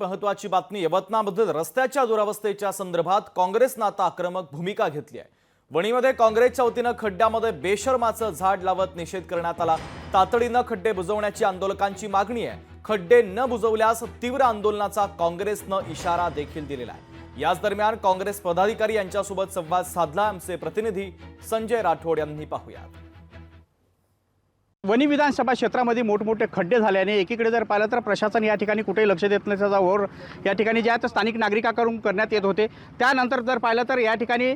महत्वाची बातमी यवतमाळमधील रस्त्याच्या दुरावस्थेच्या संदर्भात काँग्रेसनं आता आक्रमक भूमिका घेतली आहे. वणीमध्ये काँग्रेसच्या वतीनं खड्ड्यामध्ये बेशर्माचं झाड लावत निषेध करण्यात आला. तातडीनं खड्डे बुजवण्याची आंदोलकांची मागणी आहे. खड्डे न बुजवल्यास तीव्र आंदोलनाचा काँग्रेसनं इशारा देखील दिलेला आहे. याच दरम्यान काँग्रेस पदाधिकारी यांच्यासोबत संवाद साधला. आमचे प्रतिनिधी संजय राठोड यांनी पाहूयात. वनी विधानसभा क्षेत्रामध्ये मोठमोठे खड्डे झाल्याने एकीकडे जर पाहिलं तर प्रशासन या ठिकाणी कुठेही लक्ष देत नसल्याचा ओर या ठिकाणी जे आहेत स्थानिक नागरिकाकडून करण्यात येत होते. त्यानंतर जर पाहिलं तर या ठिकाणी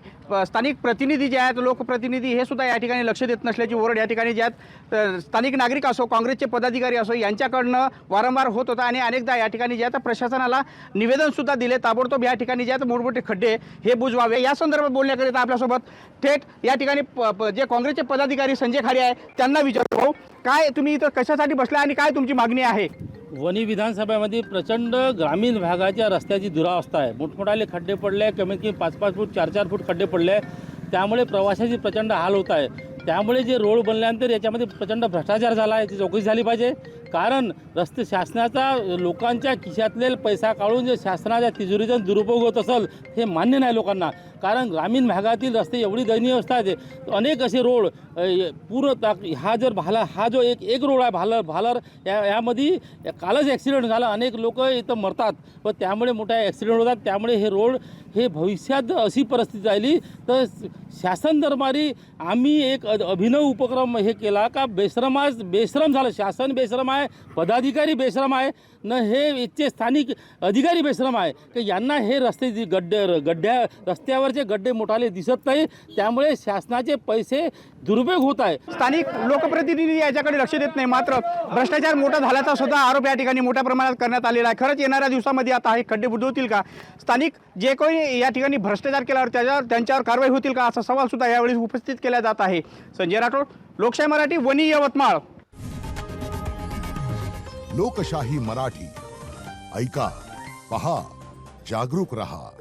स्थानिक प्रतिनिधी जे आहेत लोकप्रतिनिधी हे सुद्धा या ठिकाणी लक्ष देत नसल्याची ओरड या ठिकाणी जे आहेत स्थानिक नागरिक असो काँग्रेसचे पदाधिकारी असो यांच्याकडनं वारंवार होत होता आणि अनेकदा या ठिकाणी जे आहेत प्रशासनाला निवेदनसुद्धा दिले ताबडतोब या ठिकाणी जे आहेत मोठमोठे खड्डे हे बुजवावे. या संदर्भात बोलण्याकरिता आपल्यासोबत थेट या ठिकाणी प- जे काँग्रेसचे पदाधिकारी संजय खाडे आहे त्यांना विचारतो काय तुम्ही इथं कशासाठी बसला आणि काय तुमची मागणी आहे? वणी विधानसभेमध्ये प्रचंड ग्रामीण भागाच्या रस्त्याची दुरावस्था आहे. मोठमोठाले खड्डे पडले कमीत कमी पाच पाच फूट चार चार फूट खड्डे पडले. त्यामुळे प्रवाशाची प्रचंड हाल होत आहे. त्यामुळे जे रोड बनल्यानंतर याच्यामध्ये प्रचंड भ्रष्टाचार झाला आहे याची चौकशी झाली पाहिजे. कारण रस्ते शासनाचा लोकांच्या खिशातले पैसा काढून जे शासनाच्या तिजोरीचा दुरुपयोग होत असेल हे मान्य नाही लोकांना. कारण ग्रामीण भागातील रस्ते एवढी दयनीय अवस्था आहे अनेक असे रोड पूर्ण ताक हा जर भाला हा जो एक एक रोड आहे भालर भालर या यामध्ये कालच ॲक्सिडेंट झाला अनेक लोक इथं मरतात. व त्यामुळे मोठ्या ॲक्सिडेंट होतात त्यामुळे हे रोड हे भविष्यात अशी परिस्थिती राहिली तर शासन दरबारी आम्ही एक अभिनव उपक्रम हे केला का बेश्रम बेश्रम झालं. शासन बेश्रम आहे पदाधिकारी बेश्रम आहे न हे इथचे स्थानिक अधिकारी बेश्रम आहे. की यांना हे रस्ते गड्डे गड्ड्या रस्त्यावरचे गड्डे मोठाले दिसत नाही. त्यामुळे शासनाचे पैसे दुरुपयोग होत आहे. स्थानिक लोकप्रतिनिधी याच्याकडे लक्ष देत नाही. मात्र भ्रष्टाचार मोठा झाल्याचा सुद्धा आरोप या ठिकाणी मोठ्या प्रमाणात करण्यात आलेला आहे. खरंच येणाऱ्या दिवसामध्ये आता हे खड्डे बुडवतील का? स्थानिक जे कोणी या ठिकाणी भ्रष्टाचार केल्यावर त्याच्यावर त्यांच्यावर कारवाई होतील का असा सवाल सुद्धा यावेळी उपस्थित केला जात आहे. संजय राठोड लोकशाही मराठी वनी यवतमाळ. लोकशाही मराठी. ऐका पहा जागरूक रहा.